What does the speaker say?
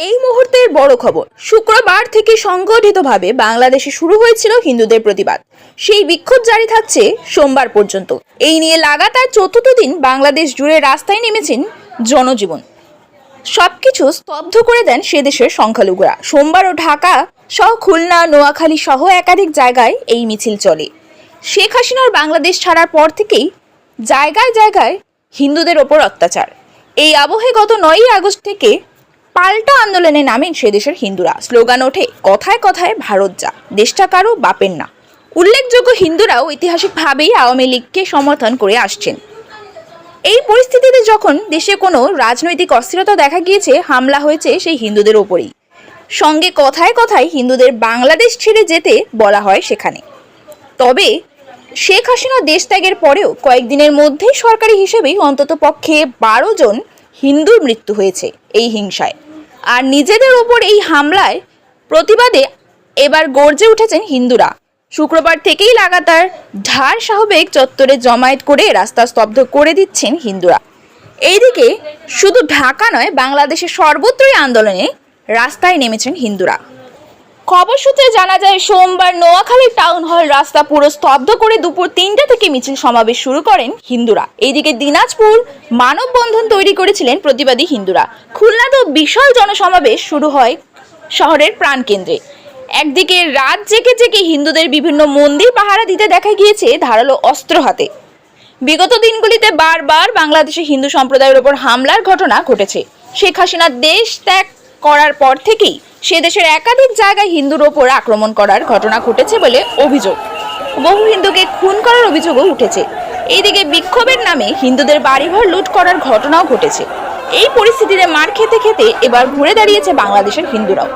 এই মুহূর্তের বড় খবর। শুক্রবার থেকে সংগঠিতভাবে বাংলাদেশে শুরু হয়েছিল হিন্দুদের প্রতিবাদ। সেই বিক্ষোভ জারি থাকছে সোমবার পর্যন্ত। এই নিয়ে লাগাতার চতুর্থ দিন বাংলাদেশ জুড়ে রাস্তায় নেমেছেন জনজীবন। সবকিছু স্তব্ধ করে দেন সে দেশের সংখ্যালঘুরা। সোমবারও ঢাকা সহ খুলনা, নোয়াখালী সহ একাধিক জায়গায় এই মিছিল চলে। শেখ হাসিনার বাংলাদেশ ছাড়ার পর থেকেই জায়গায় জায়গায় হিন্দুদের ওপর অত্যাচার। এই আবহে গত নয়ই আগস্ট থেকে পাল্টা আন্দোলনে নামেন সে দেশের হিন্দুরা। স্লোগান ওঠে, কথায় কথায় ভারত যা, দেশটা কারও বাপের না। উল্লেখযোগ্য হিন্দুরাও ঐতিহাসিকভাবেই আওয়ামী লীগকে সমর্থন করে আসছেন। এই পরিস্থিতিতে যখন দেশে কোনো রাজনৈতিক অস্থিরতা দেখা গিয়েছে, হামলা হয়েছে সেই হিন্দুদের ওপরেই। সঙ্গে কথায় কথায় হিন্দুদের বাংলাদেশ ছেড়ে যেতে বলা হয় সেখানে। তবে শেখ হাসিনা দেশ ত্যাগের পরেও কয়েকদিনের মধ্যেই সরকারি হিসেবেই অন্তত পক্ষে বারো জন হিন্দুর মৃত্যু হয়েছে এই হিংসায়। আর নিজেদের উপর এই হামলায় প্রতিবাদে এবার গর্জে উঠেছেন হিন্দুরা। শুক্রবার থেকেই লাগাতার ঢার সাহবেগ চত্বরে জমায়েত করে রাস্তা স্তব্ধ করে দিচ্ছেন হিন্দুরা। এইদিকে শুধু ঢাকা নয়, বাংলাদেশের সর্বত্রই আন্দোলনে রাস্তায় নেমেছেন হিন্দুরা। খবর সূত্রে জানা যায়, সোমবার নোয়াখালী টাউন হল রাস্তা পুরো স্তব্ধ করে দুপুর তিনটা থেকে মিছিল সমাবেশ শুরু করেন হিন্দুরা। এইদিকে দিনাজপুর মানববন্ধন তৈরি করেছিলেন প্রতিবাদী হিন্দুরা। খুলনাতেও বিশাল জনসমাবেশ শুরু হয় শহরের প্রাণকেন্দ্রে। একদিকে রাত জেগে জেগে হিন্দুদের বিভিন্ন মন্দির পাহারা দিতে দেখা গিয়েছে ধারালো অস্ত্র হাতে। বিগত দিনগুলিতে বারবার বাংলাদেশে হিন্দু সম্প্রদায়ের ওপর হামলার ঘটনা ঘটেছে। শেখ হাসিনা দেশ ত্যাগ করার পর থেকেই সে দেশের একাধিক জায়গায় হিন্দুর ওপর আক্রমণ করার ঘটনা ঘটেছে বলে অভিযোগ। বহু হিন্দুকে খুন করার অভিযোগও উঠেছে। এইদিকে বিক্ষোভের নামে হিন্দুদের বাড়িঘর লুট করার ঘটনাও ঘটেছে। এই পরিস্থিতিতে মার খেতে খেতে এবার ঘুরে দাঁড়িয়েছে বাংলাদেশের হিন্দুরাও।